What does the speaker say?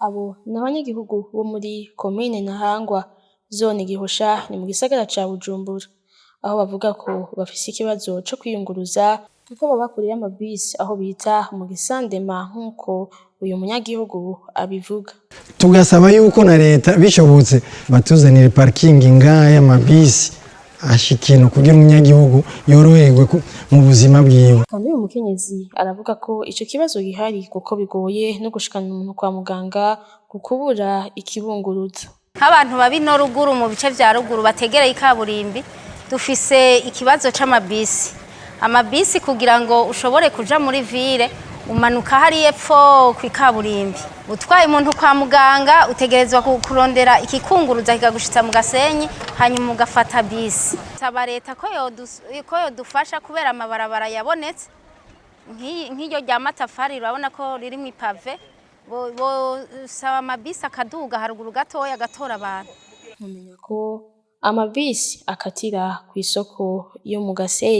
Abo ni abanyagihugu bo muri komine Ntahangwa zone Gihosha ni mu gisagara ca Bujumbura aho bavuga ko bafise ikibazo co kwiyunguruza kuko baba kure y'amabisi aho bita mu gisandema nk'uko uyu munyagihugu abivuga. tugasaba yuko na leta bishobotse batuzanire parikingi ngaha y'amabisi ashikino kugira umunyagihugu yoroherwe mu buzima bwiwe Kandi uyu mukenyezi aravuga ko ico kibazo gihari kuko bigoye no gushikana umuntu kwa muganga ku kubura ikibunguruza. nk'abantu babi no ruguru mu bice vya ruguru bategereye ikaburimbi dufise ikibazo c'amabisi amabisi kugira ngo ushobore kuja muri ville umanuka hariya epfo kw'ikaburimbi utwaye umuntu kwa muganga utegerezwa ku- kurondera ikikunguruza kikagushitsa mu gasenyi hanyuma ugafata bisi. Saba leta ko yodufasha kubera amabarabara yabonetse. Nk'iryo rya matafari urabona ko riri mu ipave bosaba amabisi akaduga haruguru gatoya agatora abantu. Ko amabisi akatira kw'isoko yo mu Gasenyi.